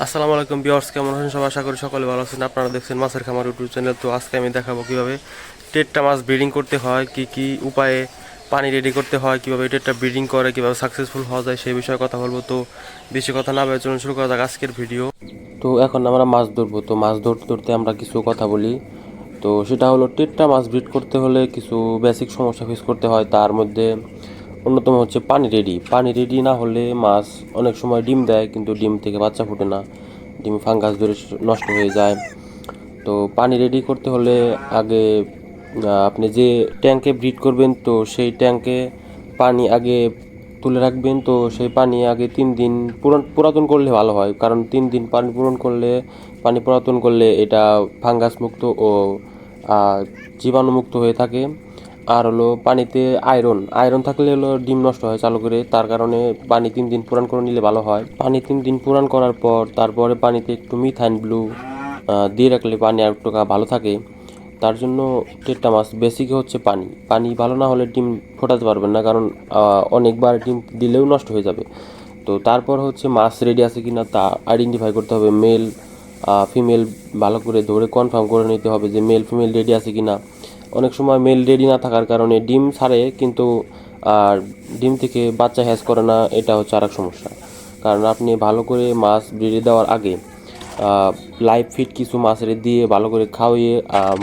আসসালামু আলাইকুম বিয়ার্স কেমন আছেন সবাই? আশা করি সকলে ভালো আছেন। আপনারা দেখছেন মাছের খামার ইউটিউব চ্যানেল। তো আজকে আমি দেখাবো কীভাবে টেটটা মাছ ব্রিডিং করতে হয়, কি কি উপায়ে পানি রেডি করতে হয়, কীভাবে টেটটা ব্রিডিং করে, কীভাবে সাকসেসফুল হওয়া যায় সেই বিষয়ে কথা বলব। তো বেশি কথা না বলে চলুন শুরু করা যাক আজকের ভিডিও তো এখন আমরা মাছ ধরবো। তো মাছ ধরতে ধরতে আমরা কিছু কথা বলি। তো সেটা হলো টেটটা মাছ ব্রিড করতে হলে কিছু বেসিক সমস্যা ফেস করতে হয়। তার মধ্যে অন্যতম হচ্ছে পানি রেডি। পানি রেডি না হলে মাছ অনেক সময় ডিম দেয়, কিন্তু ডিম থেকে বাচ্চা ফোটে না। ডিম ফাঙ্গাস ধরে নষ্ট হয়ে যায়। তো পানি রেডি করতে হলে আগে আপনি যে ট্যাঙ্কে ব্রিড করবেন, তো সেই ট্যাঙ্কে পানি আগে তুলে রাখবেন। তো সেই পানি আগে তিন দিন পুরান, পুরাতন করলে ভালো হয়। কারণ তিন দিন পানি পূরণ করলে, পানি পুরাতন করলে এটা ফাঙ্গাস মুক্ত ও জীবাণুমুক্ত হয়ে থাকে। আর হলো পানিতে আয়রন আয়রন থাকলে হলো ডিম নষ্ট হয় চালু করে, তার কারণে পানি তিন দিন পুরান করে নিলে ভালো হয়। পানি তিন দিন পুরান করার পর তারপরে পানিতে একটু মিথাইন ব্লু দিয়ে রাখলে পানি আর একটু ভালো থাকে। তার জন্য টেট্টা মাছ বেসিক হচ্ছে পানি। পানি ভালো না হলে ডিম ফোটাতে পারবেন না, কারণ অনেকবার ডিম দিলেও নষ্ট হয়ে যাবে। তো তারপর হচ্ছে মাছ রেডি আছে কি না তা আইডেন্টিফাই করতে হবে। মেল ফিমেল ভালো করে ধরে কনফার্ম করে নিতে হবে যে মেল ফিমেল রেডি আছে কিনা। অনেক সময় মেল রেডি না থাকার কারণে ডিম ছাড়ে, কিন্তু আর ডিম থেকে বাচ্চা হ্যাচ করে না, এটা হচ্ছে আরেক সমস্যা। কারণ আপনি ভালো করে মাছ ব্রিডে দেওয়ার আগে লাইভ ফিট কিছু মাছের দিয়ে ভালো করে খাওয়িয়ে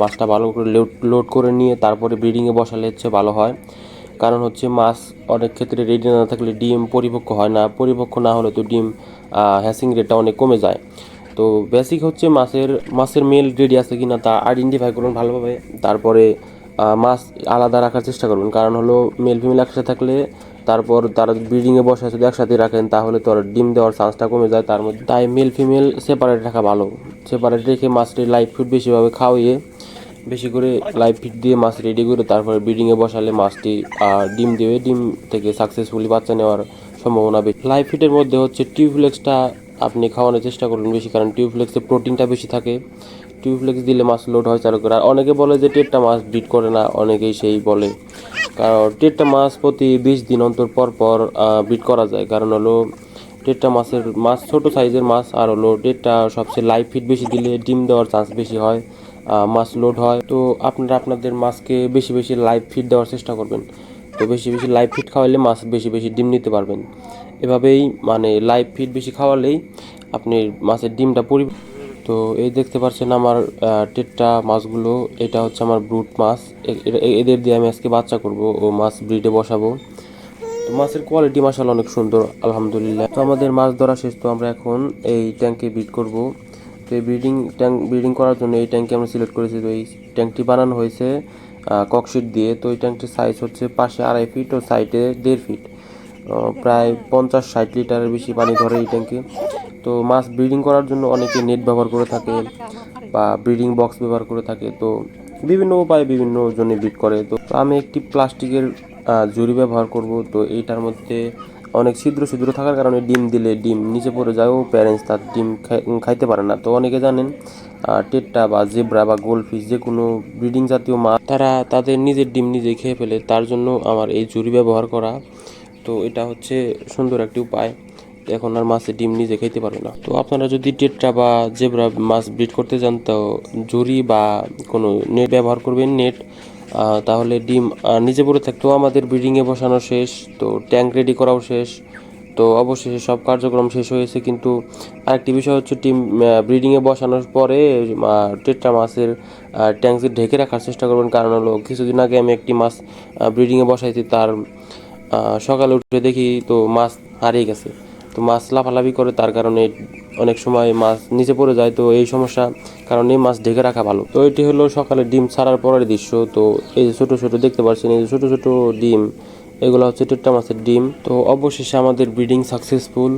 মাছটা ভালো করে লোড লোড করে নিয়ে তারপরে ব্রিডিংয়ে বসালে হচ্ছে ভালো হয়। কারণ হচ্ছে মাছ অনেক ক্ষেত্রে রেডি না থাকলে ডিম পরিপক্ক হয় না। পরিপক্ক না হলে তো ডিম হ্যাসিং রেটটা অনেক কমে যায়। তো বেসিক হচ্ছে মাছের মাছের মেল রেডি আছে কি না তা আইডেন্টিফাই করুন ভালোভাবে। তারপরে মাছ আলাদা রাখার চেষ্টা করবেন কারণ হলো মেল ফিমেল একসাথে থাকলে তারপর তারা ব্রিডিংয়ে বসে যদি একসাথে রাখেন, তাহলে তো ডিম দেওয়ার চান্সটা কমে যায়। তার মধ্যে, তাই মেল ফিমেল সেপারেট রাখা ভালো। সেপারেট রেখে মাছটি লাইফ ফুড বেশিভাবে খাওয়িয়ে, বেশি করে লাইভ ফিড দিয়ে মাছ রেডি করে তারপরে ব্রিডিংয়ে বসালে মাছটি ডিম দেবে ডিম থেকে সাকসেসফুলি বাচ্চা নেওয়ার সম্ভাবনা বেশি। লাইভ ফিডের মধ্যে হচ্ছে টিউবফ্লেক্সটা আপনি খাওয়ানোর চেষ্টা করুন বেশি, কারণ টিউবফ্লেক্সে প্রোটিনটা বেশি থাকে। টিউবফ্লেক্স দিলে মাছ লোড হয় চালু করে। আর অনেকে বলে যে টেটটা মাছ ব্রিড করে না, অনেকেই সেই বলে। কারণ টেটটা মাছ প্রতি বিশ দিন অন্তর পর পর ব্রিড করা যায়। কারণ হলো টেটটা মাছের, মাছ ছোট সাইজের মাছ, আর হলো টেটটা সবচেয়ে লাইভ ফিট বেশি দিলে ডিম দেওয়ার চান্স বেশি হয় মাছ লোড হয়। তো আপনারা আপনাদের মাছকে বেশি বেশি লাইভ ফিট দেওয়ার চেষ্টা করবেন। তো বেশি বেশি লাইভ ফিট খাওয়ালে মাছ বেশি বেশি ডিম নিতে পারবেন। এভাবেই মানে লাইভ ফিট বেশি খাওয়ালেই আপনি মাছের ডিমটা পরি তো এই দেখতে পাচ্ছেন আমার টেট্টা মাছগুলো। এটা হচ্ছে আমার ব্রুট মাছ। এদের দিয়ে আমি আজকে বাচ্চা করব ও মাছ ব্রিডে বসাবো। তো মাছের কোয়ালিটি মাসাল অনেক সুন্দর, আলহামদুলিল্লাহ। তো আমাদের মাছ ধরা শেষ, তো আমরা এখন এই ট্যাঙ্কে ব্রিড করব। তো এই ব্রিডিং ট্যাঙ্ক ব্রিডিং করার জন্য এই ট্যাঙ্কে আমরা সিলেক্ট করেছি। তো এই ট্যাঙ্কটি বানানো হয়েছে। ককশিট দিয়ে। তো এই ট্যাঙ্কটির সাইজ হচ্ছে পাশে আড়াই ফিট ও সাইডে দেড় ফিট প্রায় পঞ্চাশ ষাট লিটারের বেশি পানি ধরে এই ট্যাঙ্কে তো মাছ ব্রিডিং করার জন্য অনেকে নেট ব্যবহার করে থাকে বা ব্রিডিং বক্স ব্যবহার করে থাকে। তো বিভিন্ন উপায়ে বিভিন্ন জনে ব্রিড করে। তো আমি একটি প্লাস্টিকের ঝুড়ি ব্যবহার করব। তো এইটার মধ্যে অনেক ছিদ্র ছিদ্র থাকার কারণে ডিম দিলে ডিম নিচে পড়ে যায় ও প্যারেন্টস তার ডিম খাই- খাইতে পারে না। তো অনেকে জানেন টেট্টা বা জেব্রা বা গোল্ডফিশ যে কোনো ব্রিডিং জাতীয় মাছ, তারা তাদের নিজের ডিম নিজে খেয়ে ফেলে। তার জন্য আমার এই ঝুড়ি ব্যবহার করা তো এটা হচ্ছে সুন্দর একটি উপায়। এখন আর মাছের ডিম নিজে খেতে পারবে না। তো আপনারা যদি টেট্রা বা জেব্রা মাছ ব্রিড করতে চান, তো ঝুড়ি বা কোনো নেট ব্যবহার করবেন, নেট তাহলে ডিম নিজে পড়ে থাকতো আমাদের ব্রিডিংয়ে বসানো শেষ, তো ট্যাঙ্ক রেডি করাও শেষ। তো অবশেষে সব কার্যক্রম শেষ হয়েছে, কিন্তু আরেকটি বিষয় হচ্ছে টিম ব্রিডিংয়ে বসানোর পরে টেট্রা মাছের ট্যাঙ্ক ঢেকে রাখার চেষ্টা করবেন। কারণ হলো, কিছুদিন আগে আমি একটি মাছ ব্রিডিংয়ে বসাইছি, তার সকালে উঠে দেখি তো মাছ হারিয়ে গেছে। তো মাছ লাফালাফি করে, তার কারণে অনেক সময় মাছ নিচে পড়ে যায়, তো এই সমস্যা কারণে মাছ ঢেকে রাখা ভালো। তো এটি হলো সকালে ডিম ছাড়ার পরের দৃশ্য। তো এই যে ছোটো ছোটো দেখতে পাচ্ছেন, এই যে ছোটো ছোটো ডিম এগুলো হচ্ছে টেট্টা মাছের ডিম। তো অবশেষে আমাদের ব্রিডিং সাকসেসফুল।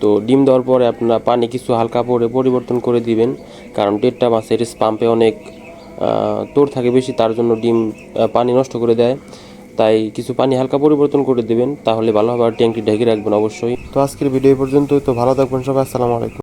তো ডিম দেওয়ার পরে আপনার পানি কিছু হালকা পরে পরিবর্তন করে দিবেন, কারণ টেট্টা মাছের পাম্পে অনেক তোর থাকে বেশি, তার জন্য ডিম পানি নষ্ট করে দেয়। তাই কিছু পানি হালকা পরিবর্তন করে দেবেন, তাহলে ভালো হবে। আর ট্যাঙ্কটি ঢেকে রাখবেন অবশ্যই। তো আজকের ভিডিও পর্যন্ত তো ভালো থাকবেন সবাই। আসসালামু আলাইকুম।